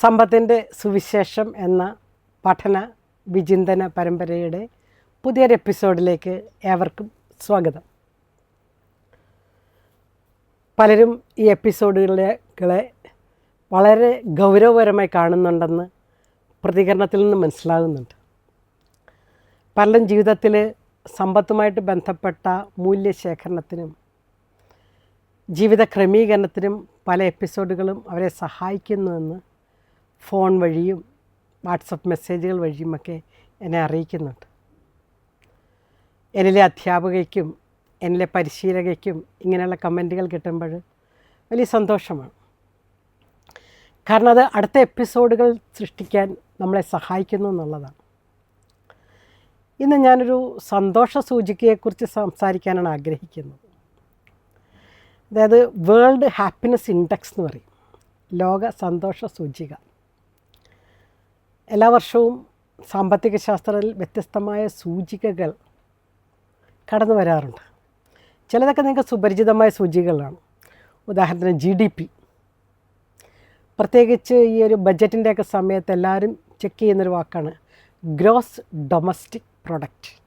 സമ്പത്തിന്റെ സുവിശേഷം എന്ന പഠന വിചിന്തന പരമ്പരയുടെ പുതിയൊരു എപ്പിസോഡിലേക്ക് ഏവർക്കും സ്വാഗതം. പലരും ഈ എപ്പിസോഡുകളെ വളരെ ഗൗരവപരമായി കാണുന്നുണ്ടെന്ന് പ്രതികരണത്തിൽ നിന്ന് മനസ്സിലാകുന്നുണ്ട്. പലരും ജീവിതത്തിൽ സമ്പത്തുമായിട്ട് ബന്ധപ്പെട്ട മൂല്യശേഖരണത്തിനും ജീവിത ക്രമീകരണത്തിനും പല എപ്പിസോഡുകളും അവരെ സഹായിക്കുന്നുവെന്ന് ഫോൺ വഴിയും വാട്സപ്പ് മെസ്സേജുകൾ വഴിയുമൊക്കെ എന്നെ അറിയിക്കുന്നുണ്ട്. എന്നിലെ അധ്യാപകയ്ക്കും എന്നിലെ പരിശീലകയ്ക്കും ഇങ്ങനെയുള്ള കമന്റുകൾ കിട്ടുമ്പോൾ വലിയ സന്തോഷമാണ്. കാരണം അത് അടുത്ത എപ്പിസോഡുകൾ സൃഷ്ടിക്കാൻ നമ്മളെ സഹായിക്കുന്നു എന്നുള്ളതാണ്. ഇന്ന് ഞാനൊരു സന്തോഷ സൂചികയെക്കുറിച്ച് സംസാരിക്കാനാണ് ആഗ്രഹിക്കുന്നത്. അതായത് വേൾഡ് ഹാപ്പിനെസ് ഇൻഡെക്സ് എന്ന് പറയും. ലോക സന്തോഷ സൂചിക. എല്ലാ വർഷവും സാമ്പത്തിക ശാസ്ത്രത്തിൽ വ്യത്യസ്തമായ സൂചികകൾ കടന്നു വരാറുണ്ട്. ചിലതൊക്കെ നിങ്ങൾക്ക് സുപരിചിതമായ സൂചികകളാണ്. ഉദാഹരണത്തിന് ജി ഡി പി. പ്രത്യേകിച്ച് ഈ ഒരു ബജറ്റിന്റെയൊക്കെ സമയത്ത് എല്ലാവരും ചെക്ക് ചെയ്യുന്നൊരു വാക്കാണ്. Gross domestic product.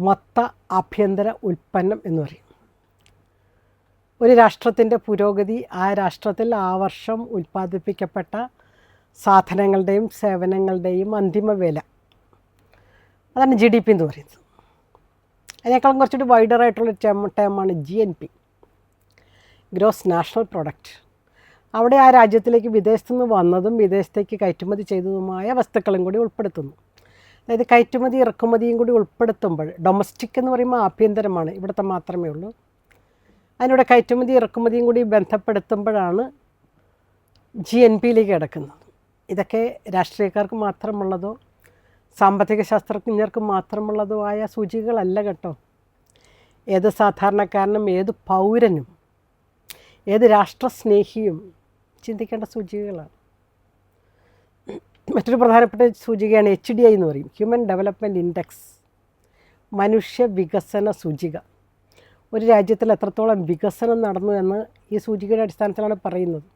മൊത്ത ആഭ്യന്തര ഉൽപ്പന്നം എന്ന് പറയും. ഒരു രാഷ്ട്രത്തിന്റെ പുരോഗതി ആ രാഷ്ട്രത്തിൽ ആ വർഷം ഉൽപ്പാദിപ്പിക്കപ്പെട്ട സാധനങ്ങളുടെയും സേവനങ്ങളുടെയും അന്തിമ വില. അതാണ് ജി ഡി പി എന്ന് പറയുന്നത്. അതിനേക്കാളും കുറച്ചുകൂടി വൈഡറായിട്ടുള്ള term ടേമാണ് G N P gross national product അവിടെ ആ രാജ്യത്തിലേക്ക് വിദേശത്തു നിന്ന് വന്നതും വിദേശത്തേക്ക് കയറ്റുമതി ചെയ്തതുമായ വസ്തുക്കളും കൂടി ഉൾപ്പെടുത്തുന്നു. അതായത് കയറ്റുമതി ഇറക്കുമതിയും കൂടി ഉൾപ്പെടുത്തുമ്പോൾ ഡൊമസ്റ്റിക് എന്ന് പറയുമ്പോൾ ആഭ്യന്തരമാണ് ഇവിടുത്തെ മാത്രമേ ഉള്ളൂ. അതിനോട് കയറ്റുമതി ഇറക്കുമതിയും കൂടി ബന്ധപ്പെടുത്തുമ്പോഴാണ് ജി എൻ പിയിലേക്ക് കിടക്കുന്നത്. ഇതൊക്കെ രാഷ്ട്രീയക്കാർക്ക് മാത്രമുള്ളതോ സാമ്പത്തിക ശാസ്ത്രജ്ഞർക്ക് മാത്രമുള്ളതോ ആയ സൂചികകളല്ല കേട്ടോ. ഏത് സാധാരണക്കാരനും ഏത് പൗരനും ഏത് രാഷ്ട്രസ്നേഹിയും ചിന്തിക്കേണ്ട സൂചികകളാണ്. മറ്റൊരു പ്രധാനപ്പെട്ട സൂചികയാണ് എച്ച് ഡി ഐ എന്ന് പറയും ഹ്യൂമൻ ഡെവലപ്മെന്റ് ഇൻഡെക്സ് മനുഷ്യ വികസന സൂചിക. ഒരു രാജ്യത്തിൽ എത്രത്തോളം വികസനം നടന്നു എന്ന് ഈ സൂചികയുടെ അടിസ്ഥാനത്തിലാണ് പറയുന്നത്.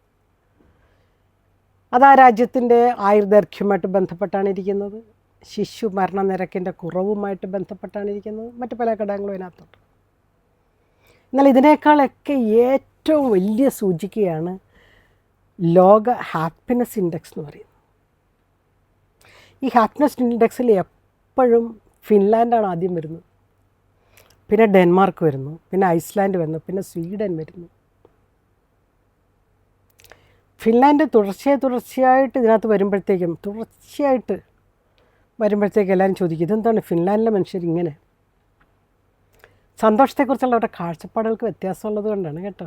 അത് ആ രാജ്യത്തിന്റെ ആയുർദൈർഘ്യമായിട്ട് ബന്ധപ്പെട്ടാണ് ഇരിക്കുന്നത് ശിശു മരണനിരക്കിന്റെ കുറവുമായിട്ട് ബന്ധപ്പെട്ടാണ് ഇരിക്കുന്നത് മറ്റു പല ഘടകങ്ങളും ഇതിനകത്തുണ്ട് എന്നാൽ ഇതിനേക്കാളൊക്കെ ഏറ്റവും വലിയ സൂചികയാണ് ലോക ഹാപ്പിനെസ് ഇൻഡെക്സ് എന്ന് പറയുന്നത്. ഈ ഹാപ്പിനെസ് ഇൻഡെക്സിൽ എപ്പോഴും ഫിൻലാൻഡാണ് ആദ്യം വരുന്നത്. പിന്നെ ഡെൻമാർക്ക് വരുന്നു. പിന്നെ ഐസ്ലാൻഡ് വരുന്നു. പിന്നെ സ്വീഡൻ വരുന്നു. ഫിൻലാൻഡ് തുടർച്ചയായി തുടർച്ചയായിട്ട് ഇതിനകത്ത് വരുമ്പോഴത്തേക്കും തുടർച്ചയായിട്ട് വരുമ്പോഴത്തേക്കും എല്ലാവരും ചോദിക്കും ഇതെന്താണ് ഫിൻലാൻഡിലെ മനുഷ്യർ ഇങ്ങനെ? സന്തോഷത്തെക്കുറിച്ചുള്ള അവരുടെ കാഴ്ചപ്പാടുകൾക്ക് വ്യത്യാസമുള്ളത് കൊണ്ടാണ് കേട്ടോ.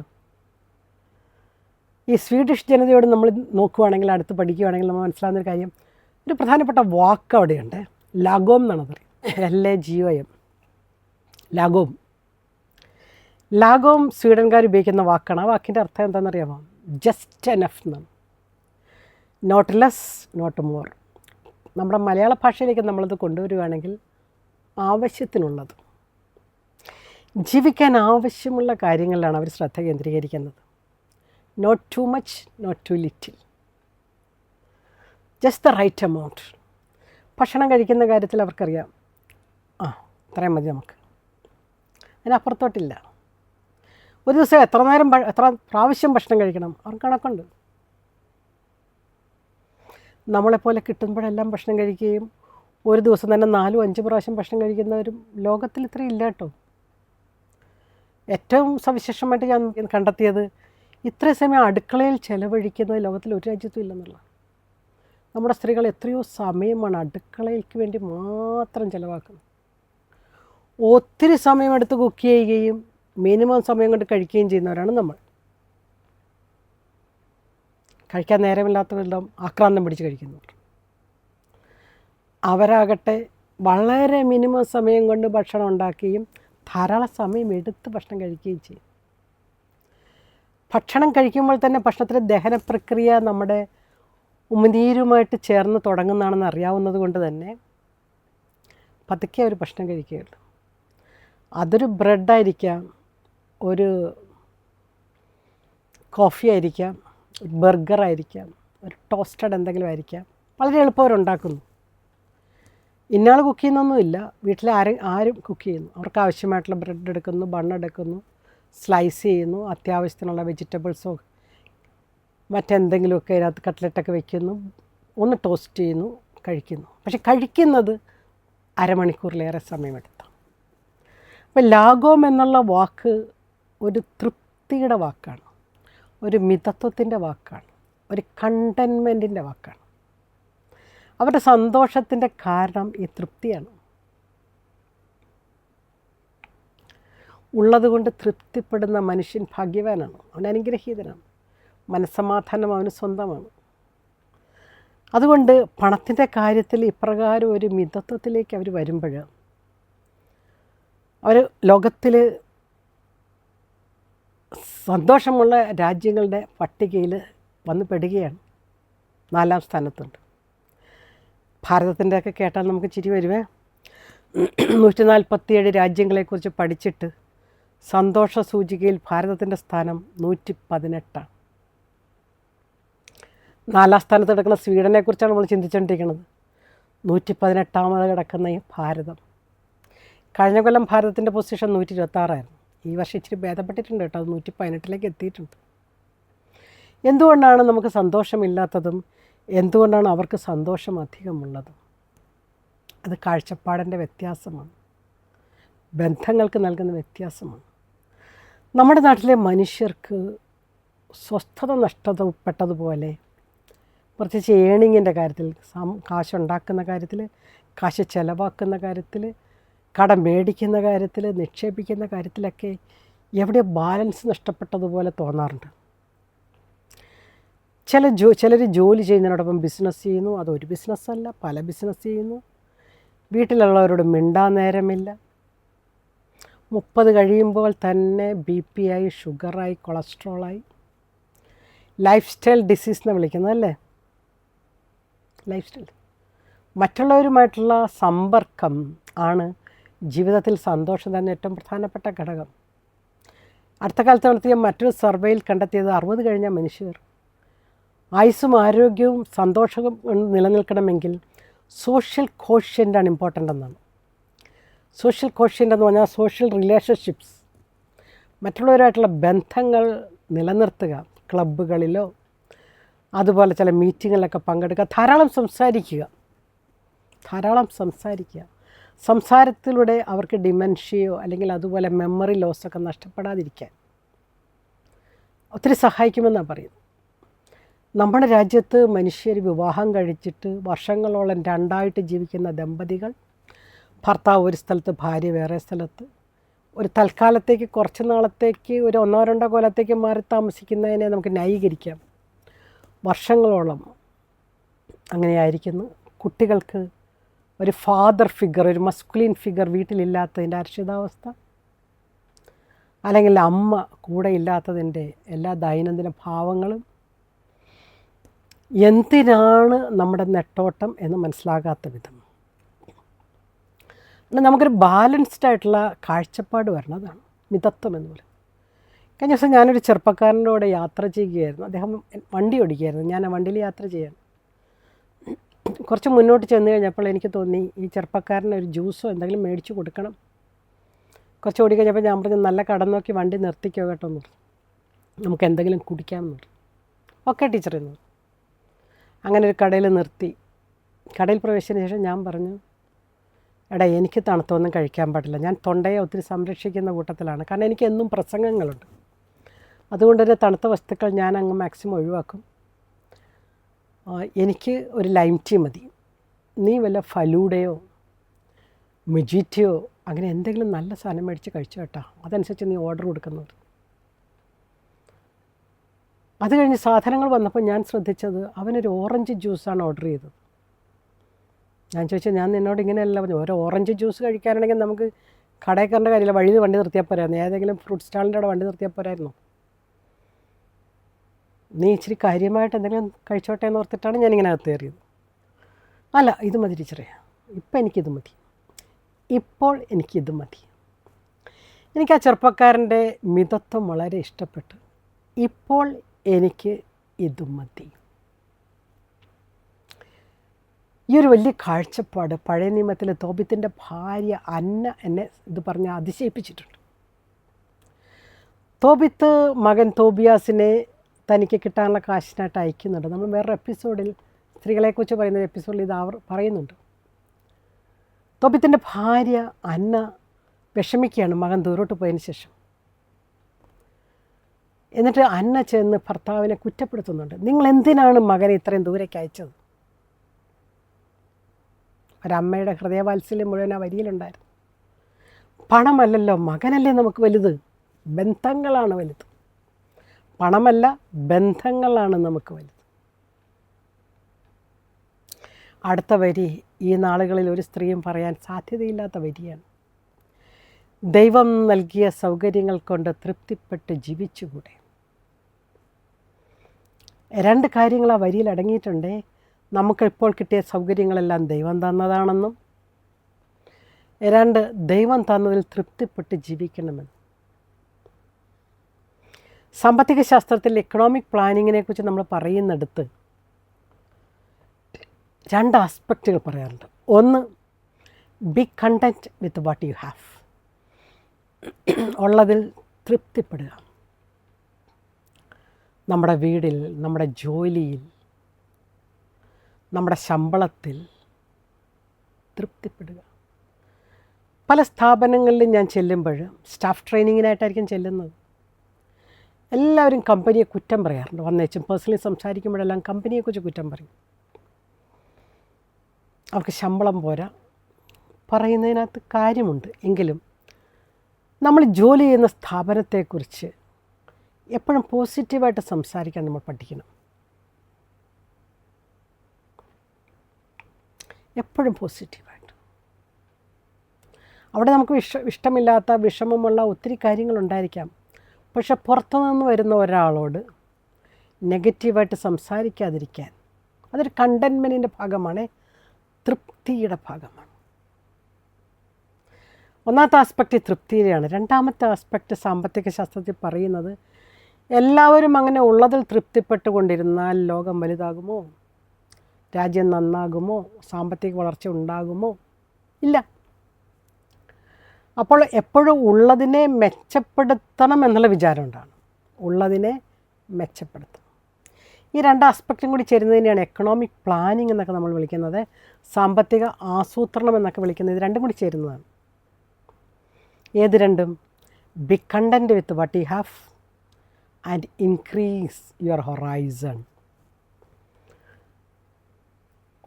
ഈ സ്വീഡിഷ് ജനതയോട് നമ്മൾ നോക്കുവാണെങ്കിൽ അടുത്ത് പഠിക്കുകയാണെങ്കിൽ നമ്മൾ മനസ്സിലാകുന്നൊരു കാര്യം ഒരു പ്രധാനപ്പെട്ട വാക്ക് അവിടെയുണ്ട്. ലാഗോം എന്നാണ് പറയുന്നത് L A G O M lagom. Lagom സ്വീഡൻകാർ ഉപയോഗിക്കുന്ന വാക്കാണ്. ആ വാക്കിന്റെ അർത്ഥം എന്താണെന്നറിയാമോ? ജസ്റ്റ് എനഫ് എന്നാണ് നോട്ട് ലെസ് നോട്ട് മോർ നമ്മുടെ മലയാള ഭാഷയിലേക്ക് നമ്മളത് കൊണ്ടുവരികയാണെങ്കിൽ ആവശ്യത്തിനുള്ളത്. ജീവിക്കാൻ ആവശ്യമുള്ള കാര്യങ്ങളിലാണ് അവർ ശ്രദ്ധ കേന്ദ്രീകരിക്കുന്നത്. Not too much not too little just the right amount ഭക്ഷണം കഴിക്കുന്ന കാര്യത്തിൽ അവർക്കറിയാം. ആ ഇത്രയും മതി നമുക്ക്. അതിനപ്പുറത്തോട്ടില്ല. ഒരു ദിവസം എത്ര നേരം എത്ര പ്രാവശ്യം ഭക്ഷണം കഴിക്കണം? അവർക്ക് കണക്കുണ്ട്. നമ്മളെപ്പോലെ കിട്ടുമ്പോഴെല്ലാം ഭക്ഷണം കഴിക്കുകയും ഒരു ദിവസം തന്നെ നാലും അഞ്ച് പ്രാവശ്യം ഭക്ഷണം കഴിക്കുന്നവരും ലോകത്തിൽ ഇത്രയും ഇല്ല കേട്ടോ. ഏറ്റവും സവിശേഷമായിട്ട് ഞാൻ കണ്ടെത്തിയത് ഇത്ര സമയം അടുക്കളയിൽ ചെലവഴിക്കുന്നത് ലോകത്തിൽ ഒരു രാജ്യത്തും ഇല്ലെന്നുള്ള. നമ്മുടെ സ്ത്രീകൾ എത്രയോ സമയമാണ് അടുക്കളയ്ക്ക് വേണ്ടി മാത്രം ചിലവാക്കുന്നത്. ഒത്തിരി സമയമെടുത്ത് കുക്ക് ചെയ്യുകയും മിനിമം സമയം കൊണ്ട് കഴിക്കുകയും ചെയ്യുന്നവരാണ് നമ്മൾ. കഴിക്കാൻ നേരമില്ലാത്തവരെല്ലാം ആക്രാന്തം പിടിച്ച് കഴിക്കുന്നവർ. അവരാകട്ടെ വളരെ മിനിമം സമയം കൊണ്ട് ഭക്ഷണം ഉണ്ടാക്കുകയും ധാരാളം സമയം എടുത്ത് ഭക്ഷണം കഴിക്കുകയും ചെയ്യും. ഭക്ഷണം കഴിക്കുമ്പോൾ തന്നെ ഭക്ഷണത്തിലെ ദഹന പ്രക്രിയ നമ്മുടെ ഉമിനീരുമായിട്ട് ചേർന്ന് തുടങ്ങുന്നതാണെന്ന് അറിയാവുന്നത് കൊണ്ട് തന്നെ പതുക്കെ അവർ ഭക്ഷണം കഴിക്കുകയുള്ളൂ. അതൊരു ബ്രെഡായിരിക്കാം ഒരു കോഫി ആയിരിക്കാം ബർഗർ ആയിരിക്കാം ഒരു ടോസ്റ്റഡ് എന്തെങ്കിലും ആയിരിക്കാം. വളരെ എളുപ്പം അവരുണ്ടാക്കുന്നു ഇന്നാൾ കുക്ക് ചെയ്യുന്നൊന്നുമില്ല വീട്ടിൽ ആരും ആരും കുക്ക് ചെയ്യുന്നു. അവർക്ക് ആവശ്യമായിട്ടുള്ള ബ്രെഡ് എടുക്കുന്നു ബണ്ണ് എടുക്കുന്നു സ്ലൈസ് ചെയ്യുന്നു അത്യാവശ്യത്തിനുള്ള വെജിറ്റബിൾസോ മറ്റെന്തെങ്കിലുമൊക്കെ അതിനകത്ത് കട്ട്ലറ്റൊക്കെ വെക്കുന്നു ഒന്ന് ടോസ്റ്റ് ചെയ്യുന്നു കഴിക്കുന്നു. പക്ഷെ കഴിക്കുന്നത് അരമണിക്കൂറിലേറെ സമയമെടുത്തു. അപ്പോൾ ലാഘവം എന്നുള്ള വാക്ക് ഒരു തൃപ്തിയുടെ വാക്കാണ്. ഒരു മിതത്വത്തിന്റെ വാക്കാണ്. ഒരു കണ്ടൻമെന്റിന്റെ വാക്കാണ്. അവരുടെ സന്തോഷത്തിന്റെ കാരണം ഈ തൃപ്തിയാണ്. ഉള്ളതുകൊണ്ട് തൃപ്തിപ്പെടുന്ന മനുഷ്യൻ ഭാഗ്യവാനാണ്. അവൻ അനുഗ്രഹീതനാണ്. മനസ്സമാധാനം അവന് സ്വന്തമാണ്. അതുകൊണ്ട് പണത്തിന്റെ കാര്യത്തിൽ ഇപ്രകാരം ഒരു മിതത്വത്തിലേക്ക് അവർ വരുമ്പോൾ അവർ ലോകത്തിൽ സന്തോഷമുള്ള രാജ്യങ്ങളുടെ പട്ടികയിൽ വന്ന് പെടുകയാണ്. നാലാം സ്ഥാനത്തുണ്ട്. ഭാരതത്തിന്റെയൊക്കെ കേട്ടാൽ നമുക്ക് ചിരി വരുവേ? നൂറ്റി നാൽപ്പത്തിയേഴ് രാജ്യങ്ങളെക്കുറിച്ച് പഠിച്ചിട്ട് സന്തോഷ സൂചികയിൽ ഭാരതത്തിന്റെ സ്ഥാനം നൂറ്റി പതിനെട്ടാണ് നാലാം സ്ഥാനത്ത് കിടക്കുന്ന സ്വീഡനെക്കുറിച്ചാണ് നമ്മൾ ചിന്തിച്ചുകൊണ്ടിരിക്കുന്നത് നൂറ്റി പതിനെട്ടാമത് കിടക്കുന്ന ഈ ഭാരതം. കഴിഞ്ഞ കൊല്ലം ഭാരതത്തിന്റെ പൊസിഷൻ നൂറ്റി ഇരുപത്താറായിരുന്നു ഈ വർഷം ഇച്ചിരി ഭേദപ്പെട്ടിട്ടുണ്ട് കേട്ടോ. അത് നൂറ്റി പതിനെട്ടിലേക്ക് എത്തിയിട്ടുണ്ട്. എന്തുകൊണ്ടാണ് നമുക്ക് സന്തോഷമില്ലാത്തതും? എന്തുകൊണ്ടാണ് അവർക്ക് സന്തോഷം അധികമുള്ളതും? അത് കാഴ്ചപ്പാടിന്റെ വ്യത്യാസമാണ്. ബന്ധങ്ങൾക്ക് നൽകുന്ന വ്യത്യാസമാണ്. നമ്മുടെ നാട്ടിലെ മനുഷ്യർക്ക് സ്വസ്ഥത നഷ്ടപ്പെട്ടതുപോലെ പ്രത്യേകിച്ച് ഏണിങ്ങിന്റെ കാര്യത്തിൽ കാശുണ്ടാക്കുന്ന കാര്യത്തിൽ കാശ് ചിലവാക്കുന്ന കാര്യത്തിൽ കടം മേടിക്കുന്ന കാര്യത്തിൽ നിക്ഷേപിക്കുന്ന കാര്യത്തിലൊക്കെ എവിടെ ബാലൻസ് നഷ്ടപ്പെട്ടതുപോലെ തോന്നാറുണ്ട്. ചില ജോ ചിലർ ജോലി ചെയ്യുന്നതിനോടൊപ്പം ബിസിനസ് ചെയ്യുന്നു. അതൊരു ബിസിനസ്സല്ല പല ബിസിനസ് ചെയ്യുന്നു. വീട്ടിലുള്ളവരോട് മിണ്ടാൻ നേരമില്ല. മുപ്പത് കഴിയുമ്പോൾ തന്നെ ബി പി ആയി ഷുഗറായി കൊളസ്ട്രോളായി ലൈഫ് സ്റ്റൈൽ ഡിസീസ് എന്ന് വിളിക്കുന്നതല്ലേ? ലൈഫ് സ്റ്റൈൽ മറ്റുള്ളവരുമായിട്ടുള്ള സമ്പർക്കം ആണ് ജീവിതത്തിൽ സന്തോഷം തന്നെ ഏറ്റവും പ്രധാനപ്പെട്ട ഘടകം. അടുത്ത കാലത്ത് നടത്തിയ മറ്റൊരു സർവേയിൽ കണ്ടെത്തിയത് അറുപത് കഴിഞ്ഞ മനുഷ്യർ. ആയുസ്സും ആരോഗ്യവും സന്തോഷവും നിലനിൽക്കണമെങ്കിൽ സോഷ്യൽ കോഷ്യന്റാണ് ഇമ്പോർട്ടന്റ് എന്നാണ്. സോഷ്യൽ കോഷ്യന്റ് എന്ന് പറഞ്ഞാൽ സോഷ്യൽ റിലേഷൻഷിപ്സ്. മറ്റുള്ളവരായിട്ടുള്ള ബന്ധങ്ങൾ നിലനിർത്തുക ക്ലബ്ബുകളിലോ അതുപോലെ ചില മീറ്റിങ്ങിലൊക്കെ പങ്കെടുക്കുക ധാരാളം സംസാരിക്കുക. ധാരാളം സംസാരിക്കുക. സംസാരത്തിലൂടെ അവർക്ക് ഡിമെൻഷ്യയോ അല്ലെങ്കിൽ അതുപോലെ മെമ്മറി ലോസൊക്കെ നഷ്ടപ്പെടാതിരിക്കാൻ ഒത്തിരി സഹായിക്കുമെന്നാണ് പറയുന്നത്. നമ്മുടെ രാജ്യത്ത് മനുഷ്യർ വിവാഹം കഴിച്ചിട്ട് വർഷങ്ങളോളം രണ്ടായിട്ട് ജീവിക്കുന്ന ദമ്പതികൾ ഭർത്താവ് ഒരു സ്ഥലത്ത് ഭാര്യ വേറെ സ്ഥലത്ത് ഒരു തൽക്കാലത്തേക്ക് കുറച്ച് നാളത്തേക്ക് ഒരു ഒന്നോ രണ്ടോ കൊല്ലത്തേക്ക് മാറി താമസിക്കുന്നതിനെ നമുക്ക് ന്യായീകരിക്കാം. വർഷങ്ങളോളം അങ്ങനെയായിരിക്കുന്നു. കുട്ടികൾക്ക് ഒരു ഫാദർ ഫിഗർ ഒരു മസ്കുലിൻ ഫിഗർ വീട്ടിലില്ലാത്തതിന്റെ അരക്ഷിതാവസ്ഥ അല്ലെങ്കിൽ അമ്മ കൂടെ ഇല്ലാത്തതിന്റെ എല്ലാ ദൈനംദിന ഭാവങ്ങളും? എന്തിനാണ് നമ്മുടെ നെട്ടോട്ടം എന്ന് മനസ്സിലാകാത്ത വിധം? നമുക്കൊരു ബാലൻസ്ഡ് ആയിട്ടുള്ള കാഴ്ചപ്പാട് വരണതാണ് മിതത്വം എന്ന് പറയും കഴിഞ്ഞ ദിവസം ഞാനൊരു ചെറുപ്പക്കാരന്റെ കൂടെ യാത്ര ചെയ്യുകയായിരുന്നു. അദ്ദേഹം വണ്ടി ഓടിക്കുകയായിരുന്നു. ഞാൻ ആ വണ്ടിയിൽ യാത്ര ചെയ്യാൻ കുറച്ച് മുന്നോട്ട് ചെന്ന് കഴിഞ്ഞപ്പോൾ എനിക്ക് തോന്നി ഈ ചെറുപ്പക്കാരന് ഒരു ജ്യൂസോ എന്തെങ്കിലും മേടിച്ച് കൊടുക്കണം. കുറച്ച് ഓടി കഴിഞ്ഞപ്പോൾ ഞാൻ പറഞ്ഞു നല്ല കടം നോക്കി വണ്ടി നിർത്തിക്കോ കേട്ടോ എന്ന് പറഞ്ഞു. നമുക്ക് എന്തെങ്കിലും കുടിക്കാമെന്ന് പറഞ്ഞു. ഓക്കെ ടീച്ചർ എന്ന് അങ്ങനെ ഒരു കടയിൽ നിർത്തി. കടയിൽ പ്രവേശിച്ചതിന് ശേഷം ഞാൻ പറഞ്ഞു എടാ എനിക്ക് തണുത്തൊന്നും കഴിക്കാൻ പാടില്ല. ഞാൻ തൊണ്ടയെ ഒത്തിരി സംരക്ഷിക്കുന്ന കൂട്ടത്തിലാണ്. കാരണം എനിക്ക് എന്നും പ്രസംഗങ്ങളുണ്ട്. അതുകൊണ്ട് തന്നെ തണുത്ത വസ്തുക്കൾ ഞാൻ അങ്ങ് മാക്സിമം ഒഴിവാക്കും. എനിക്ക് ഒരു ലൈം ടീ മതി. നീ വല്ല ഫലൂഡയോ മിജിറ്റയോ അങ്ങനെ എന്തെങ്കിലും നല്ല സാധനം മേടിച്ച് കഴിച്ചു കേട്ടോ. അതനുസരിച്ച് നീ ഓർഡർ കൊടുക്കുന്നത്. അത് കഴിഞ്ഞ് സാധനങ്ങൾ വന്നപ്പോൾ ഞാൻ ശ്രദ്ധിച്ചത് അവനൊരു ഓറഞ്ച് ജ്യൂസാണ് ഓർഡർ ചെയ്തത്. ഞാൻ ചോദിച്ചാൽ ഞാൻ നിന്നോട് ഇങ്ങനെയല്ല പറഞ്ഞു ഓരോ ഓറഞ്ച് ജ്യൂസ് കഴിക്കാനാണെങ്കിൽ നമുക്ക് കടയിൽ കാര്യമില്ല. വഴി വണ്ടി നിർത്തിയാൽ പോരായിരുന്നു. ഏതെങ്കിലും ഫ്രൂട്ട് സ്റ്റാളിന്റെ അവിടെ വണ്ടി നിർത്തിയാൽ പോരായിരുന്നു. നീ ഇച്ചിരി കാര്യമായിട്ട് എന്തെങ്കിലും കഴിച്ചോട്ടെ എന്ന് ഓർത്തിട്ടാണ് ഞാനിങ്ങനെ അകത്ത് കയറിയത്. അല്ല ഇത് മതി ടീച്ചറേ. ഇപ്പം എനിക്കിത് മതി. ഇപ്പോൾ എനിക്കിത് മതി. എനിക്ക് ആ ചെറുപ്പക്കാരന്റെ മിതത്വം വളരെ ഇഷ്ടപ്പെട്ടു ഇപ്പോൾ എനിക്ക് ഇത് മതി. ഈ ഒരു വലിയ കാഴ്ചപ്പാട് പഴയ നിയമത്തിൽ തോബിത്തിന്റെ ഭാര്യ അന്ന എന്നെ ഇത് പറഞ്ഞ് അതിശയിപ്പിച്ചിട്ടുണ്ട്. തോബിത്ത് മകൻ തോബിയാസിനെ തനിക്ക് കിട്ടാനുള്ള കാശിനായിട്ട് അയക്കുന്നുണ്ട്. നമ്മൾ വേറൊരു എപ്പിസോഡിൽ സ്ത്രീകളെക്കുറിച്ച് പറയുന്ന ഒരു എപ്പിസോഡിൽ ഇത് അവർ പറയുന്നുണ്ട്. തോപ്പിത്തിന്റെ ഭാര്യ അന്ന വിഷമിക്കുകയാണ് മകൻ ദൂരോട്ട് പോയതിന് ശേഷം. എന്നിട്ട് അന്ന ചെന്ന് ഭർത്താവിനെ കുറ്റപ്പെടുത്തുന്നുണ്ട്. നിങ്ങൾ എന്തിനാണ് മകനെ ഇത്രയും ദൂരേക്ക് അയച്ചത്? ഒരമ്മയുടെ ഹൃദയവാത്സല്യം മുഴുവൻ ആ വരിയിലുണ്ടായിരുന്നു. പണമല്ലല്ലോ മകനല്ലേ നമുക്ക് വലുത്? ബന്ധങ്ങളാണ് വലുത്. പണമല്ല ബന്ധങ്ങളാണ് നമുക്ക് വലുത്. അടുത്ത വരി ഈ നാളുകളിൽ ഒരു സ്ത്രീയും പറയാൻ സാധ്യതയില്ലാത്ത വരിയാണ്. ദൈവം നൽകിയ സൗകര്യങ്ങൾ കൊണ്ട് തൃപ്തിപ്പെട്ട് ജീവിച്ചുകൂടെ. രണ്ട് കാര്യങ്ങൾ ആ വരിയിൽ അടങ്ങിയിട്ടുണ്ട്. നമുക്കിപ്പോൾ കിട്ടിയ സൗകര്യങ്ങളെല്ലാം ദൈവം തന്നതാണെന്നും രണ്ട് ദൈവം തന്നതിൽ തൃപ്തിപ്പെട്ട് ജീവിക്കണമെന്നും. സാമ്പത്തിക ശാസ്ത്രത്തിൽ എക്കണോമിക് പ്ലാനിങ്ങിനെ കുറിച്ച് നമ്മൾ പറയുന്നിടത്ത് രണ്ട് ആസ്പെക്റ്റുകൾ പറയാറുണ്ട്. ഒന്ന് be content with what you have ഉള്ളതിൽ തൃപ്തിപ്പെടുക. നമ്മുടെ വീടിൽ നമ്മുടെ ജോലിയിൽ നമ്മുടെ ശമ്പളത്തിൽ തൃപ്തിപ്പെടുക. പല സ്ഥാപനങ്ങളിലും ഞാൻ ചെല്ലുമ്പോൾ സ്റ്റാഫ് ട്രെയിനിങ്ങിനായിട്ടായിരിക്കും ചെല്ലുന്നത്. എല്ലാവരും കമ്പനിയെ കുറ്റം പറയാറുണ്ട്. വന്നേച്ചും പേഴ്സണലി സംസാരിക്കുമ്പോഴെല്ലാം കമ്പനിയെക്കുറിച്ച് കുറ്റം പറയും. അവർക്ക് ശമ്പളം പോരാ. പറയുന്നതിനകത്ത് കാര്യമുണ്ട്. എങ്കിലും നമ്മൾ ജോലി ചെയ്യുന്ന സ്ഥാപനത്തെക്കുറിച്ച് എപ്പോഴും പോസിറ്റീവായിട്ട് സംസാരിക്കാൻ നമ്മൾ പഠിക്കണം. എപ്പോഴും പോസിറ്റീവായിട്ട് അവിടെ നമുക്ക് വിഷ ഇഷ്ടമില്ലാത്ത വിഷമമുള്ള ഒത്തിരി കാര്യങ്ങളുണ്ടായിരിക്കാം പക്ഷെ പുറത്തുനിന്ന് വരുന്ന ഒരാളോട് നെഗറ്റീവായിട്ട് സംസാരിക്കാതിരിക്കാൻ അതൊരു കണ്ടൻമെന്റിന്റെ ഭാഗമാണ് തൃപ്തിയുടെ ഭാഗമാണ്. ഒന്നാമത്തെ ആസ്പെക്റ്റ് തൃപ്തിയിലാണ്. രണ്ടാമത്തെ ആസ്പെക്റ്റ് സാമ്പത്തിക ശാസ്ത്രത്തിൽ പറയുന്നത് എല്ലാവരും അങ്ങനെ ഉള്ളതിൽ തൃപ്തിപ്പെട്ടുകൊണ്ടിരുന്നാൽ ലോകം വലുതാകുമോ? രാജ്യം നന്നാകുമോ? സാമ്പത്തിക വളർച്ച ഉണ്ടാകുമോ? ഇല്ല. അപ്പോൾ എപ്പോഴും ഉള്ളതിനെ മെച്ചപ്പെടുത്തണം എന്നുള്ള വിചാരം ഉള്ളതിനെ മെച്ചപ്പെടുത്തണം. ഈ രണ്ട് ആസ്പെക്റ്റും കൂടി ചേരുന്നതിനെയാണ് എക്കണോമിക് പ്ലാനിങ് എന്നൊക്കെ നമ്മൾ വിളിക്കുന്നത്. സാമ്പത്തിക ആസൂത്രണം എന്നൊക്കെ വിളിക്കുന്നത് ഇത് രണ്ടും കൂടി ചേരുന്നതാണ്. ഏത് രണ്ടും? Be content with what you have and increase your horizon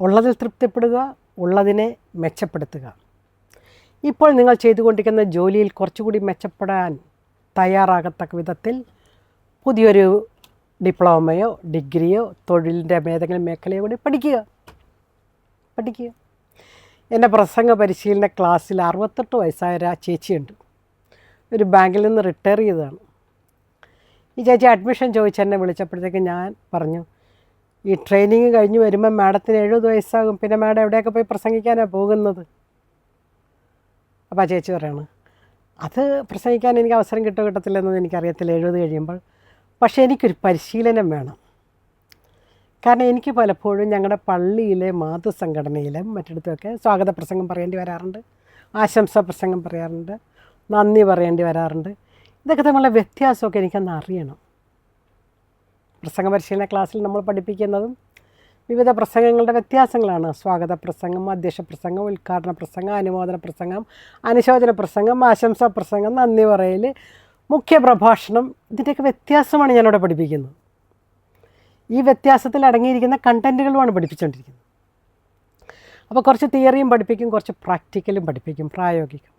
ഉള്ളതിൽ തൃപ്തിപ്പെടുക ഉള്ളതിനെ മെച്ചപ്പെടുത്തുക. ഇപ്പോൾ നിങ്ങൾ ചെയ്തുകൊണ്ടിരിക്കുന്ന ജോലിയിൽ കുറച്ചുകൂടി മെച്ചപ്പെടാൻ തയ്യാറാകത്തക്ക വിധത്തിൽ പുതിയൊരു ഡിപ്ലോമയോ ഡിഗ്രിയോ തൊഴിലിന്റെ ഏതെങ്കിലും മേഖലയോ കൂടി പഠിക്കുക. പഠിക്കുക. എന്റെ പ്രസംഗ പരിശീലന ക്ലാസ്സിൽ അറുപത്തെട്ട് വയസ്സായ ഒരു ചേച്ചിയുണ്ട്. ഒരു ബാങ്കിൽ നിന്ന് റിട്ടയർ ചെയ്തതാണ്. ഈ ചേച്ചി അഡ്മിഷൻ ചോദിച്ച് എന്നെ വിളിച്ചപ്പോഴത്തേക്ക് ഞാൻ പറഞ്ഞു ഈ ട്രെയിനിങ് കഴിഞ്ഞ് വരുമ്പോൾ മാഡത്തിന് എഴുപത് വയസ്സാകും. പിന്നെ മാഡം എവിടെയൊക്കെ പോയി പ്രസംഗിക്കാനാണ് പോകുന്നത്? അപ്പോൾ ആ ചേച്ചി പറയാണ് അത് പ്രസംഗിക്കാൻ എനിക്ക് അവസരം കിട്ടോ കിട്ടത്തില്ലെന്നത് എനിക്കറിയത്തില്ല എഴുപത് കഴിയുമ്പോൾ. പക്ഷേ എനിക്കൊരു പരിശീലനം വേണം. കാരണം എനിക്ക് പലപ്പോഴും ഞങ്ങളുടെ പള്ളിയിലെ മാതൃസംഘടനയിലും മറ്റിടത്തുമൊക്കെ സ്വാഗത പ്രസംഗം പറയേണ്ടി വരാറുണ്ട് ആശംസാ പ്രസംഗം പറയാറുണ്ട് നന്ദി പറയേണ്ടി വരാറുണ്ട്. ഇതൊക്കെ തമ്മിലുള്ള വ്യത്യാസമൊക്കെ എനിക്കൊന്ന് അറിയണം. പ്രസംഗ പരിശീലന ക്ലാസ്സിൽ നമ്മൾ പഠിപ്പിക്കുന്നതും വിവിധ പ്രസംഗങ്ങളുടെ വ്യത്യാസങ്ങളാണ്. സ്വാഗത പ്രസംഗം അധ്യക്ഷ പ്രസംഗം ഉദ്ഘാടന പ്രസംഗം അനുമോദന പ്രസംഗം അനുശോചന പ്രസംഗം ആശംസാ പ്രസംഗം നന്ദി പറയൽ മുഖ്യ പ്രഭാഷണം ഇതിന്റെയൊക്കെ വ്യത്യാസമാണ് ഞാനിവിടെ പഠിപ്പിക്കുന്നത്. ഈ വ്യത്യാസത്തിൽ അടങ്ങിയിരിക്കുന്ന കണ്ടന്റുകളുമാണ് പഠിപ്പിച്ചുകൊണ്ടിരിക്കുന്നത്. അപ്പോൾ കുറച്ച് തിയറിയും പഠിപ്പിക്കും കുറച്ച് പ്രാക്ടിക്കലും പഠിപ്പിക്കും പ്രായോഗികം.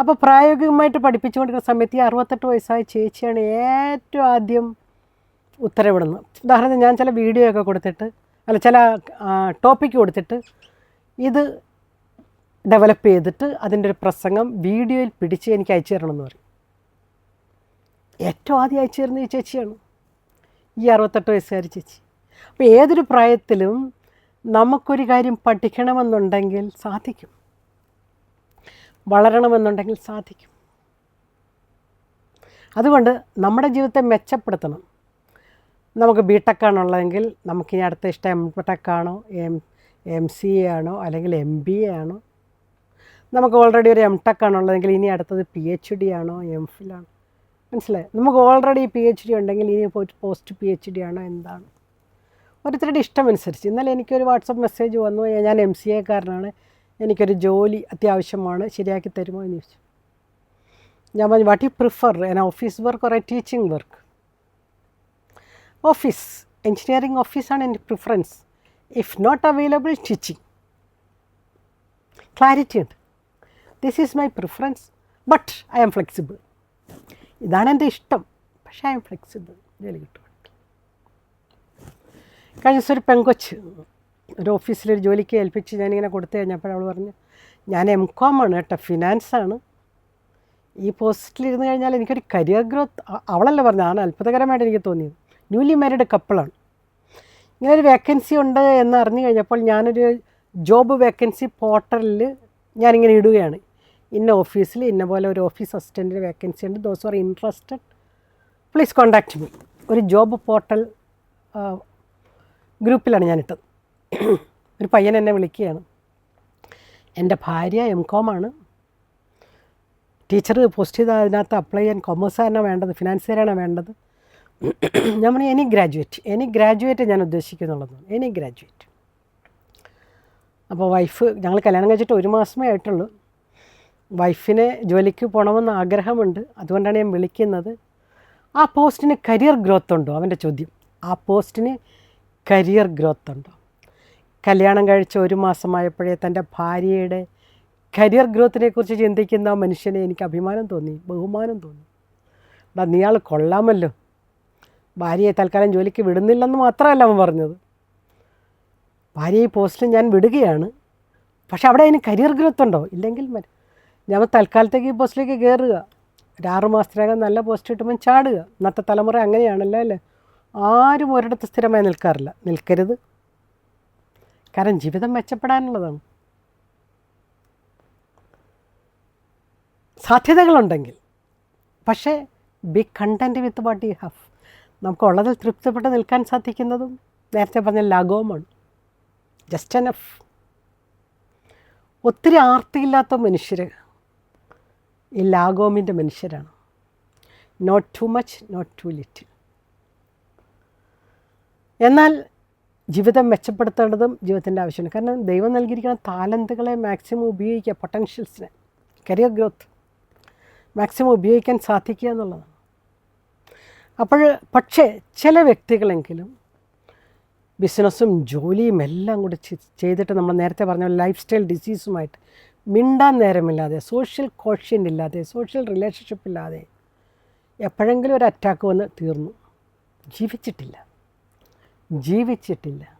അപ്പോൾ പ്രായോഗികമായിട്ട് പഠിപ്പിച്ചുകൊണ്ടിരിക്കുന്ന സമയത്ത് ഈ അറുപത്തെട്ട് വയസ്സായ ചേച്ചിയാണ് ഏറ്റവും ആദ്യം ഉത്തരവിടുന്നത് ഉദാഹരണത്തിന് ഞാൻ ചില വീഡിയോ ഒക്കെ കൊടുത്തിട്ട് അല്ല ചില ടോപ്പിക്ക് കൊടുത്തിട്ട് ഇത് ഡെവലപ്പ് ചെയ്തിട്ട് അതിന്റെ ഒരു പ്രസംഗം വീഡിയോയിൽ പിടിച്ച് എനിക്ക് അയച്ചു എന്ന് പറയും. ഏറ്റവും ആദ്യം അയച്ചു തരുന്ന ഈ ചേച്ചിയാണ്. ഈ അറുപത്തെട്ട് വയസ്സുകാരി ചേച്ചി. അപ്പോൾ ഏതൊരു പ്രായത്തിലും നമുക്കൊരു കാര്യം പഠിക്കണമെന്നുണ്ടെങ്കിൽ സാധിക്കും. വളരണമെന്നുണ്ടെങ്കിൽ സാധിക്കും. അതുകൊണ്ട് നമ്മുടെ ജീവിതത്തെ മെച്ചപ്പെടുത്തണം. നമുക്ക് ബി ടെക്കാണുള്ളതെങ്കിൽ നമുക്ക് ഇനി അടുത്ത ഇഷ്ടം എം ടെക്കാണോ എം എം സി എ ആണോ? അല്ലെങ്കിൽ എം ബി എ ആണോ? നമുക്ക് ഓൾറെഡി ഒരു എം ടെക് ആണുള്ളതെങ്കിൽ ഇനി അടുത്തത് പി എച്ച് ഡി ആണോ? എം ഫിൽ ആണോ? മനസ്സിലായി? നമുക്ക് ഓൾറെഡി പി എച്ച് ഡി ഉണ്ടെങ്കിൽ ഇനി പോസ്റ്റ് പി എച്ച് ഡി ആണോ? എന്താണ്? ഓരോരുത്തരുടെ ഇഷ്ടമനുസരിച്ച്. ഇന്നലെ എനിക്കൊരു വാട്സപ്പ് മെസ്സേജ് വന്നു. "ഏ, ഞാൻ എം സി എക്കാരനാണ് എനിക്കൊരു ജോലി അത്യാവശ്യമാണ്. ശരിയാക്കി തരുമോ എന്ന് ചോദിച്ചു. ഞാൻ പറഞ്ഞു what you prefer an office work or teaching work office engineering ഓഫീസാണ് എന്റെ preference if not available teaching clarity ഉണ്ട്. This is my preference but I am flexible ഇതാണ് എന്റെ ഇഷ്ടം പക്ഷേ ഐ ആം ഫ്ലെക്സിബിൾ ജോലി കിട്ടും. കഴിഞ്ഞ ദിവസം ഒരു പെങ്കൊച്ച് ഒരു ഓഫീസിലൊരു ജോലിക്ക് ഏൽപ്പിച്ച് ഞാനിങ്ങനെ കൊടുത്തു കഴിഞ്ഞപ്പോൾ അവൾ പറഞ്ഞു ഞാൻ എം കോം ആണ് കേട്ടോ ഫിനാൻസ് ആണ്. ഈ പോസ്റ്റിലിരുന്ന് കഴിഞ്ഞാൽ എനിക്കൊരു കരിയർ ഗ്രോത്ത് അവളല്ല പറഞ്ഞു ആണ് അത്ഭുതകരമായിട്ട് എനിക്ക് തോന്നിയത്. ന്യൂലി മാരീഡ് കപ്പിളാണ് ഇങ്ങനെ ഒരു വേക്കൻസി ഉണ്ട് എന്ന് അറിഞ്ഞു കഴിഞ്ഞപ്പോൾ ഞാനൊരു ജോബ് വേക്കൻസി പോർട്ടലിൽ ഞാനിങ്ങനെ ഇടുകയാണ്. ഇന്ന ഓഫീസിൽ ഇന്ന പോലെ ഒരു ഓഫീസ് അസിസ്റ്റന്റിന്റെ വേക്കൻസി ഉണ്ട്. Those are interested please contact me ഒരു ജോബ് പോർട്ടൽ ഗ്രൂപ്പിലാണ് ഞാനിട്ടത്. ഒരു പയ്യൻ എന്നെ വിളിക്കുകയാണ്. എന്റെ ഭാര്യ എം കോമാണ് ടീച്ചർ പോസ്റ്റ് ചെയ്ത അതിനകത്ത് അപ്ലൈ ചെയ്യാൻ കൊമേഴ്സാണ് വേണ്ടത് ഫിനാൻസിയറാണ് വേണ്ടത്. ഞാൻ പറഞ്ഞു എനി ഗ്രാജുവേറ്റ് എനി ഗ്രാജുവേറ്റ് ഞാൻ ഉദ്ദേശിക്കുന്നുള്ളത്. എനി ഗ്രാജുവേറ്റ് അപ്പോൾ വൈഫ് ഞങ്ങൾ കല്യാണം കഴിച്ചിട്ട് ഒരു മാസമേ ആയിട്ടുള്ളൂ. വൈഫിനെ ജോലിക്ക് പോകണമെന്ന് ആഗ്രഹമുണ്ട്. അതുകൊണ്ടാണ് ഞാൻ വിളിക്കുന്നത്. ആ പോസ്റ്റിന് കരിയർ ഗ്രോത്ത് ഉണ്ടോ? അവന്റെ ചോദ്യം. ആ പോസ്റ്റിന് കരിയർ ഗ്രോത്ത് ഉണ്ടോ? കല്യാണം കഴിച്ച ഒരു മാസമായപ്പോഴേ തന്റെ ഭാര്യയുടെ കരിയർ ഗ്രോത്തിനെ കുറിച്ച് ചിന്തിക്കുന്ന മനുഷ്യനെ എനിക്ക് അഭിമാനം തോന്നി ബഹുമാനം തോന്നി. എടാ നീയാൾ കൊള്ളാമല്ലോ. ഭാര്യയെ തൽക്കാലം ജോലിക്ക് വിടുന്നില്ലെന്ന് മാത്രമല്ല അവൻ പറഞ്ഞത്. ഭാര്യയെ ഈ പോസ്റ്റിൽ ഞാൻ വിടുകയാണ്. പക്ഷേ അവിടെ അതിന് കരിയർ ഗ്രോത്ത് ഉണ്ടോ? ഇല്ലെങ്കിൽ ഞാൻ തൽക്കാലത്തേക്ക് ഈ പോസ്റ്റിലേക്ക് കയറുക. ഒരു ആറ് മാസത്തിനകം നല്ല പോസ്റ്റ് കിട്ടുമ്പോൾ ചാടുക. ഇന്നത്തെ തലമുറ അങ്ങനെയാണല്ലോ അല്ലേ? ആരും ഒരിടത്ത് സ്ഥിരമായി നിൽക്കാറില്ല. നിൽക്കരുത്. കാരണം ജീവിതം മെച്ചപ്പെടാനുള്ളതാണ്. സാധ്യതകളുണ്ടെങ്കിൽ. പക്ഷേ be content with what you have നമുക്കുള്ളതിൽ തൃപ്തിപ്പെട്ട് നിൽക്കാൻ സാധിക്കുന്നതും നേരത്തെ പറഞ്ഞ ലാഘവമാണ് ജസ്റ്റ് എനഫ് ഒത്തിരി ആർത്തിയില്ലാത്ത മനുഷ്യർ ഈ ലാഘോമിന്റെ മനുഷ്യരാണ്. Not too much not too little എന്നാൽ ജീവിതം മെച്ചപ്പെടുത്തേണ്ടതും ജീവിതത്തിന്റെ ആവശ്യമാണ്. കാരണം ദൈവം നൽകിയിരിക്കുന്ന താലന്തുകളെ മാക്സിമം ഉപയോഗിക്കുക പൊട്ടൻഷ്യൽസിനെ കരിയർ ഗ്രോത്ത് മാക്സിമം ഉപയോഗിക്കാൻ സാധിക്കുക എന്നുള്ളതാണ്. അപ്പോൾ പക്ഷേ ചില വ്യക്തികളെങ്കിലും ബിസിനസ്സും ജോലിയും എല്ലാം കൂടി ചെയ്തിട്ട് നമ്മൾ നേരത്തെ പറഞ്ഞ ലൈഫ് സ്റ്റൈൽ ഡിസീസുമായിട്ട് മിണ്ടാൻ നേരമില്ലാതെ സോഷ്യൽ കോഷ്യന്റ് ഇല്ലാതെ സോഷ്യൽ റിലേഷൻഷിപ്പ് ഇല്ലാതെ എപ്പോഴെങ്കിലും ഒരു അറ്റാക്ക് വന്ന് തീർന്നു. ജീവിച്ചിട്ടില്ല. ജീവിച്ചിട്ടില്ല.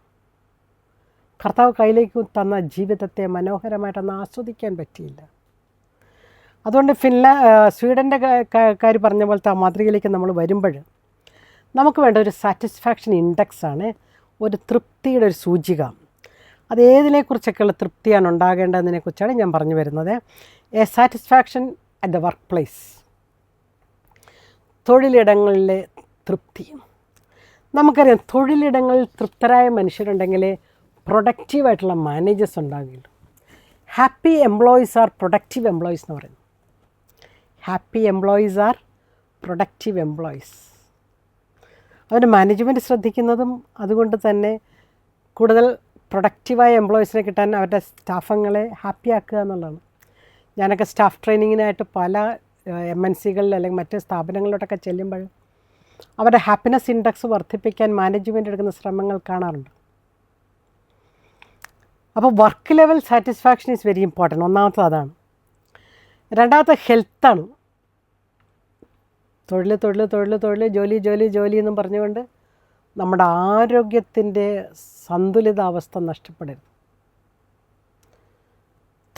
കർത്താവ് കയ്യിലേക്ക് തന്ന ജീവിതത്തെ മനോഹരമായിട്ടൊന്ന് ആസ്വദിക്കാൻ പറ്റിയില്ല. അതുകൊണ്ട് ഫിൻലാ സ്വീഡന്റെ കാര്യം പറഞ്ഞ പോലത്തെ ആ മാതൃകയിലേക്ക് നമ്മൾ വരുമ്പോൾ നമുക്ക് വേണ്ട ഒരു സാറ്റിസ്ഫാക്ഷൻ ഇൻഡെക്സ് ആണ് ഒരു തൃപ്തിയുടെ ഒരു സൂചിക. അത് ഏതിനെക്കുറിച്ചൊക്കെയുള്ള തൃപ്തിയാണ് ഉണ്ടാകേണ്ടതിനെക്കുറിച്ചാണ് ഞാൻ പറഞ്ഞു വരുന്നത്. A satisfaction at the workplace തൊഴിലിടങ്ങളിലെ തൃപ്തി. നമുക്കറിയാം തൊഴിലിടങ്ങളിൽ തൃപ്തരായ മനുഷ്യരുണ്ടെങ്കിൽ പ്രൊഡക്റ്റീവായിട്ടുള്ള managers ഉണ്ടാകുകയുള്ളൂ. Happy employees are productive employees എന്ന് പറയുന്നത്. Happy employees are productive employees. അവരുടെ മാനേജ്മെന്റ് ശ്രദ്ധിക്കുന്നതും അതുകൊണ്ട് തന്നെ കൂടുതൽ പ്രൊഡക്റ്റീവായ എംപ്ലോയീസിനെ കിട്ടാൻ അവരുടെ സ്റ്റാഫങ്ങളെ ഹാപ്പി ആക്കുക എന്നുള്ളതാണ്. ഞാനൊക്കെ സ്റ്റാഫ് ട്രെയിനിങ്ങിനായിട്ട് പല എം എൻ സികളിൽ അല്ലെങ്കിൽ മറ്റ് സ്ഥാപനങ്ങളിലോട്ടൊക്കെ ചെല്ലുമ്പോൾ അവരുടെ ഹാപ്പിനെസ് ഇൻഡെക്സ് വർദ്ധിപ്പിക്കാൻ മാനേജ്മെന്റ് എടുക്കുന്ന ശ്രമങ്ങൾ കാണാറുണ്ട്. അപ്പോൾ work level satisfaction is very important. ഒന്നാമത്തെ അതാണ്. രണ്ടാമത്തെ ഹെൽത്താണ്. തൊഴിൽ തൊഴിൽ തൊഴിൽ തൊഴിൽ ജോലി ജോലി ജോലി എന്നും പറഞ്ഞുകൊണ്ട് നമ്മുടെ ആരോഗ്യത്തിന്റെ സന്തുലിതാവസ്ഥ നഷ്ടപ്പെടരുത്.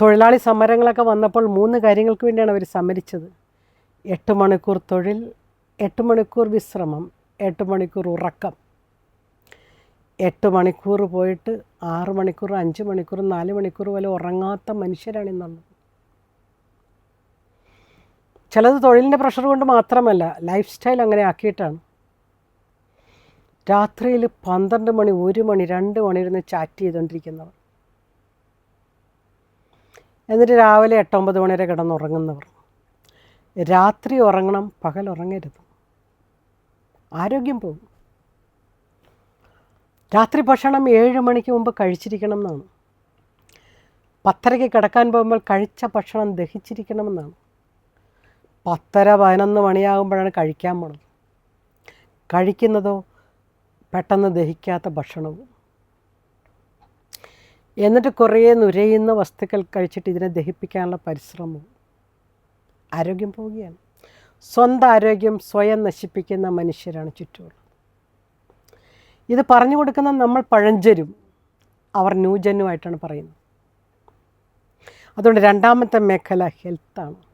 തൊഴിലാളി സമരങ്ങളൊക്കെ വന്നപ്പോൾ മൂന്ന് കാര്യങ്ങൾക്ക് വേണ്ടിയാണ് അവർ സമരിച്ചത്. എട്ട് മണിക്കൂർ തൊഴിൽ എട്ട് മണിക്കൂർ വിശ്രമം എട്ട് മണിക്കൂർ ഉറക്കം. എട്ട് മണിക്കൂർ പോയിട്ട് ആറ് മണിക്കൂർ അഞ്ച് മണിക്കൂർ നാല് മണിക്കൂർ പോലെ ഉറങ്ങാത്ത മനുഷ്യരാണ് ഇന്നുള്ളത്. ചിലത് തൊഴിലിന്റെ പ്രഷർ കൊണ്ട് മാത്രമല്ല ലൈഫ് സ്റ്റൈൽ അങ്ങനെ ആക്കിയിട്ടാണ്. രാത്രിയിൽ പന്ത്രണ്ട് മണി ഒരു മണി രണ്ട് മണി ഇരുന്ന് ചാറ്റ് ചെയ്തുകൊണ്ടിരിക്കുന്നവർ എന്നിട്ട് രാവിലെ എട്ടൊമ്പത് മണി വരെ കിടന്നുറങ്ങുന്നവർ രാത്രി ഉറങ്ങണം പകൽ ഉറങ്ങരുത്. ആരോഗ്യം പോകും. രാത്രി ഭക്ഷണം ഏഴ് മണിക്ക് മുമ്പ് കഴിച്ചിരിക്കണം എന്നാണ്. പത്തരയ്ക്ക് കിടക്കാൻ പോകുമ്പോൾ കഴിച്ച ഭക്ഷണം ദഹിച്ചിരിക്കണമെന്നാണ് പത്തര പതിനൊന്ന് മണിയാകുമ്പോഴാണ് കഴിക്കാൻ പോണത്. കഴിക്കുന്നതോ പെട്ടെന്ന് ദഹിക്കാത്ത ഭക്ഷണവും. എന്നിട്ട് കുറേ നുരയുന്ന വസ്തുക്കൾ കഴിച്ചിട്ട് ഇതിനെ ദഹിപ്പിക്കാനുള്ള പരിശ്രമവും. ആരോഗ്യം പോവുകയാണ്. സ്വന്തം ആരോഗ്യം സ്വയം നശിപ്പിക്കുന്ന മനുഷ്യരാണ് ചുറ്റുമുള്ളത്. ഇത് പറഞ്ഞു കൊടുക്കുന്ന നമ്മൾ പഴഞ്ചരും അവർ ന്യൂജനുമായിട്ടാണ് പറയുന്നത്. അതുകൊണ്ട് രണ്ടാമത്തെ മേഖല ഹെൽത്താണ്.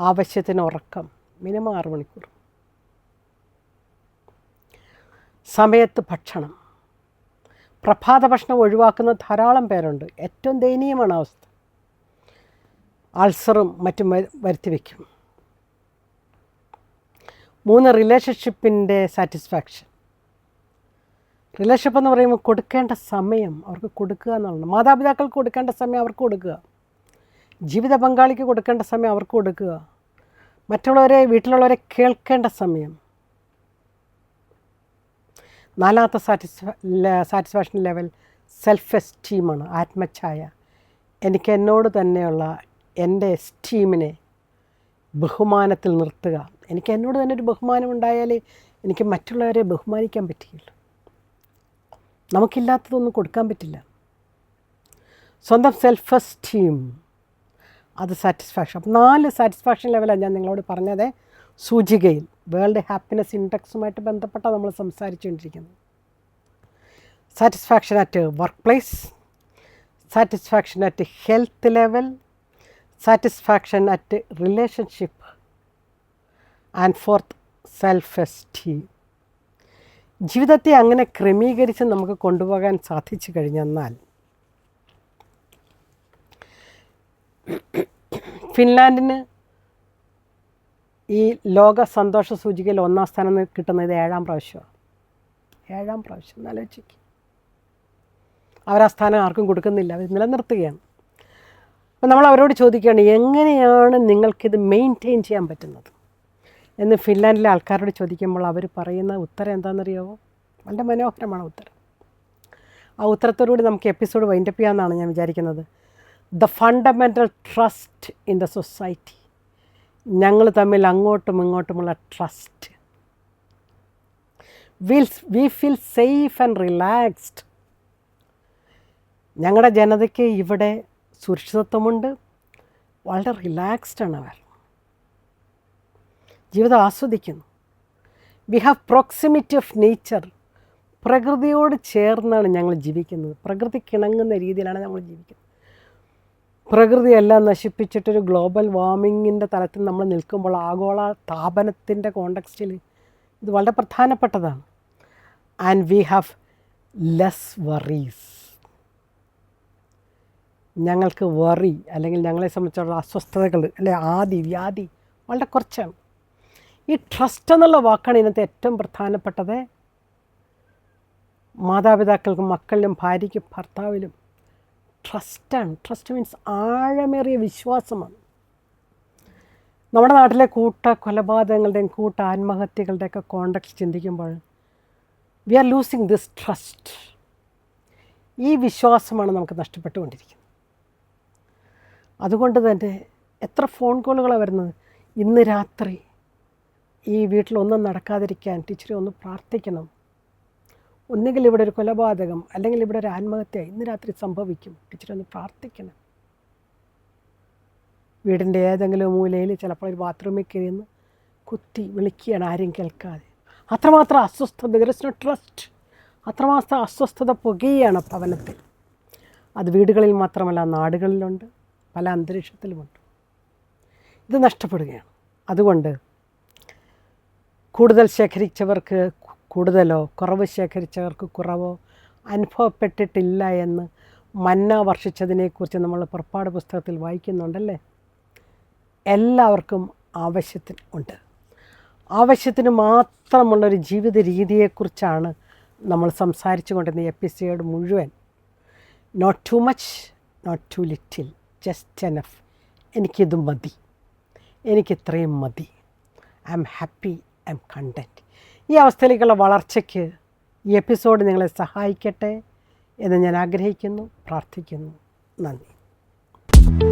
ആവശ്യത്തിന് ഉറക്കം മിനിമം ആറ് മണിക്കൂർ. സമയത്ത് ഭക്ഷണം. പ്രഭാത ഭക്ഷണം ഒഴിവാക്കുന്ന ധാരാളം പേരുണ്ട്. ഏറ്റവും ദയനീയമാണ് അവസ്ഥ. അൾസറും മറ്റും വരുത്തി വയ്ക്കും മൂന്ന് റിലേഷൻഷിപ്പിന്റെ സാറ്റിസ്ഫാക്ഷൻ. റിലേഷൻഷിപ്പ് എന്ന് പറയുമ്പോൾ കൊടുക്കേണ്ട സമയം അവർക്ക് കൊടുക്കുക എന്നുള്ളത് മാതാപിതാക്കൾക്ക് കൊടുക്കേണ്ട സമയം അവർക്ക് കൊടുക്കുക. ജീവിത പങ്കാളിക്ക് കൊടുക്കേണ്ട സമയം അവർക്ക് കൊടുക്കുക. മറ്റുള്ളവരെ വീട്ടിലുള്ളവരെ കേൾക്കേണ്ട സമയം. നാലാമത്തെ സാറ്റിസ്ഫാ സാറ്റിസ്ഫാക്ഷൻ ലെവൽ സെൽഫ് എസ്റ്റീമാണ് ആത്മഛായ. എനിക്ക് എന്നോട് തന്നെയുള്ള എന്റെ എസ്റ്റീമിനെ ബഹുമാനത്തിൽ നിർത്തുക. എനിക്ക് എന്നോട് തന്നെ ഒരു ബഹുമാനം ഉണ്ടായാലേ എനിക്ക് മറ്റുള്ളവരെ ബഹുമാനിക്കാൻ പറ്റുകയുള്ളൂ. നമുക്കില്ലാത്തതൊന്നും കൊടുക്കാൻ പറ്റില്ല. സ്വന്തം സെൽഫ് എസ്റ്റീം അത് സാറ്റിസ്ഫാക്ഷൻ അപ്പം നാല് സാറ്റിസ്ഫാക്ഷൻ ലെവലാണ് ഞാൻ നിങ്ങളോട് പറഞ്ഞത്. സൂചികയിൽ വേൾഡ് ഹാപ്പിനെസ് ഇൻഡെക്സുമായിട്ട് ബന്ധപ്പെട്ടാണ് നമ്മൾ സംസാരിച്ചുകൊണ്ടിരിക്കുന്നത്. Satisfaction at workplace satisfaction at health level satisfaction at relationship and fourth self esteem ജീവിതത്തെ അങ്ങനെ ക്രമീകരിച്ച് നമുക്ക് കൊണ്ടുപോകാൻ സാധിച്ചു കഴിഞ്ഞെന്നാൽ ഫിൻലാൻഡിന് ഈ ലോക സന്തോഷ സൂചികയിൽ ഒന്നാം സ്ഥാനം കിട്ടുന്നത് ഏഴാം പ്രാവശ്യമാണ്. ഏഴാം പ്രാവശ്യം. എന്നാലോചിക്കും അവരാ സ്ഥാനം ആർക്കും കൊടുക്കുന്നില്ല. അവർ നിലനിർത്തുകയാണ്. അപ്പോൾ നമ്മൾ അവരോട് ചോദിക്കുകയാണ് എങ്ങനെയാണ് നിങ്ങൾക്കിത് മെയിന്റെയിൻ ചെയ്യാൻ പറ്റുന്നത്? എന്ന് ഫിൻലാൻഡിലെ ആൾക്കാരോട് ചോദിക്കുമ്പോൾ അവർ പറയുന്ന ഉത്തരം എന്താണെന്നറിയാമോ വളരെ മനോഹരമാണ് ഉത്തരം. ആ ഉത്തരത്തോടുകൂടി നമുക്ക് എപ്പിസോഡ് വൈൻഡപ്പ് ചെയ്യാമെന്നാണ് ഞാൻ വിചാരിക്കുന്നത്. The fundamental trust in the society ഞങ്ങൾ തമ്മിൽ അങ്ങോട്ടും ഇങ്ങോട്ടുമുള്ള trust will we feel safe and relaxed ഞങ്ങളുടെ ജനതയ്ക്ക് ഇവിടെ സുരക്ഷിതത്വമുണ്ട്. വളരെ റിലാക്സ്ഡ് ആണ് അവർ. ജീവിതം ആസ്വദിക്കുന്നു. We have proximity of nature പ്രകൃതിയോട് ചേർന്നാണ് ഞങ്ങൾ ജീവിക്കുന്നത്. പ്രകൃതിക്ക് ഇണങ്ങുന്ന രീതിയിലാണ് നമ്മൾ ജീവിക്കുന്നത്. പ്രകൃതിയെല്ലാം നശിപ്പിച്ചിട്ടൊരു ഗ്ലോബൽ വാർമിങ്ങിന്റെ തലത്തിൽ നമ്മൾ നിൽക്കുമ്പോൾ ആഗോള താപനത്തിന്റെ കോണ്ടക്സ്റ്റിൽ ഇത് വളരെ പ്രധാനപ്പെട്ടതാണ്. And we have less worries ഞങ്ങൾക്ക് വറി അല്ലെങ്കിൽ ഞങ്ങളെ സംബന്ധിച്ചുള്ള അസ്വസ്ഥതകൾ അല്ലെ ആദി വ്യാധി വളരെ കുറച്ചാണ്. ഈ ട്രസ്റ്റ് എന്നുള്ള വാക്കാണ് ഇന്നത്തെ ഏറ്റവും പ്രധാനപ്പെട്ടത്. മാതാപിതാക്കൾക്കും മക്കളിലും ഭാര്യയ്ക്കും ഭർത്താവിലും ട്രസ്റ്റാണ് ട്രസ്റ്റ് മീൻസ് ആഴമേറിയ വിശ്വാസമാണ്. നമ്മുടെ നാട്ടിലെ കൂട്ട കൊലപാതകങ്ങളുടെയും കൂട്ട ആത്മഹത്യകളുടെയൊക്കെ കോണ്ടക്സ്റ്റ് ചിന്തിക്കുമ്പോൾ we are losing this trust ഈ വിശ്വാസമാണ് നമുക്ക് നഷ്ടപ്പെട്ടുകൊണ്ടിരിക്കുന്നത്. അതുകൊണ്ട് തന്നെ എത്ര ഫോൺ കോളുകളാണ് വരുന്നത്? ഇന്ന് രാത്രി ഈ വീട്ടിലൊന്നും നടക്കാതിരിക്കാൻ ടീച്ചറെ ഒന്ന് പ്രാർത്ഥിക്കണം. ഒന്നുകിൽ ഇവിടെ ഒരു കൊലപാതകം അല്ലെങ്കിൽ ഇവിടെ ഒരു ആത്മഹത്യ ഇന്ന് രാത്രി സംഭവിക്കും. ടീച്ചറൊന്ന് പ്രാർത്ഥിക്കണം. വീടിന്റെ ഏതെങ്കിലും മൂലയിൽ ചിലപ്പോൾ ഒരു ബാത്റൂമിൽ കയറിയെന്ന് കുത്തി വിളിക്കുകയാണ് ആരും കേൾക്കാതെ. അത്രമാത്രം അസ്വസ്ഥത ദർ ഇസ് നോ ട്രസ്റ്റ് അത്രമാത്രം അസ്വസ്ഥത പുകയാണ് ഭവനത്തിൽ. അത് വീടുകളിൽ മാത്രമല്ല നാടുകളിലുണ്ട് പല അന്തരീക്ഷത്തിലുമുണ്ട്. ഇത് നഷ്ടപ്പെടുകയാണ്. അതുകൊണ്ട് കൂടുതൽ ശേഖരിച്ചവർക്ക് കൂടുതലോ? കുറവ് ശേഖരിച്ചവർക്ക് കുറവോ? അനുഭവപ്പെട്ടിട്ടില്ല എന്ന് മന്ന വർഷിച്ചതിനെക്കുറിച്ച് നമ്മൾ പുറപ്പാട് പുസ്തകത്തിൽ വായിക്കുന്നുണ്ടല്ലേ? എല്ലാവർക്കും ആവശ്യത്തിന് ഉണ്ട്. ആവശ്യത്തിന് മാത്രമുള്ളൊരു ജീവിത രീതിയെക്കുറിച്ചാണ് നമ്മൾ സംസാരിച്ചു കൊണ്ടിരുന്ന എപ്പിസോഡ് മുഴുവൻ. Not too much not too little just enough എനിക്കിത് മതി. എനിക്കിത്രയും മതി. I'm happy I'm content ഈ അവസ്ഥയിലേക്കുള്ള വളർച്ചയ്ക്ക് ഈ എപ്പിസോഡ് നിങ്ങളെ സഹായിക്കട്ടെ എന്ന് ഞാൻ ആഗ്രഹിക്കുന്നു പ്രാർത്ഥിക്കുന്നു. നന്ദി.